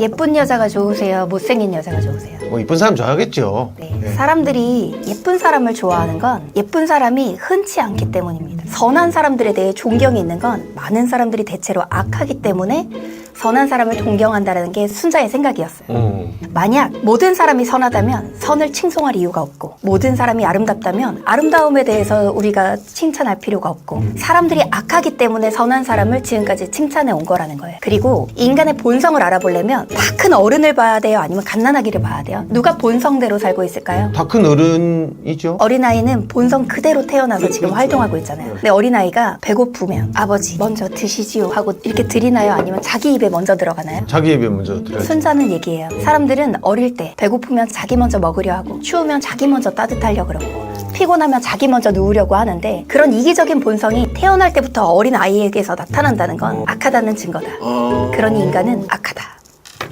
예쁜 여자가 좋으세요? 못생긴 여자가 좋으세요? 뭐 이쁜 사람 좋아하겠죠. 네. 사람들이 예쁜 사람을 좋아하는 건 예쁜 사람이 흔치 않기 때문입니다. 선한 사람들에 대해 존경이 있는 건 많은 사람들이 대체로 악하기 때문에 선한 사람을 동경한다는 게 순자의 생각이었어요. 음. 만약 모든 사람이 선하다면 선을 칭송할 이유가 없고 모든 사람이 아름답다면 아름다움에 대해서 우리가 칭찬할 필요가 없고 사람들이 악하기 때문에 선한 사람을 지금까지 칭찬해 온 거라는 거예요. 그리고 인간의 본성을 알아보려면 다 큰 어른을 봐야 돼요? 아니면 갓난아기를 봐야 돼요? 누가 본성대로 살고 있을까요? 다 큰 어른이죠. 어린아이는 본성 그대로 태어나서 지금 활동하고 있잖아요. 근데 어린아이가 배고프면 아버지 먼저 드시지요 하고 이렇게 드리나요? 아니면 자기 입에 먼저 들어가나요? 자기 입에 먼저 들어야죠. 순자는 얘기예요. 사람들은 어릴 때 배고프면 자기 먼저 먹으려 하고 추우면 자기 먼저 따뜻하려 그러고 피곤하면 자기 먼저 누우려고 하는데 그런 이기적인 본성이 태어날 때부터 어린 아이에게서 나타난다는 건 악하다는 증거다. 그러니 인간은 악하다.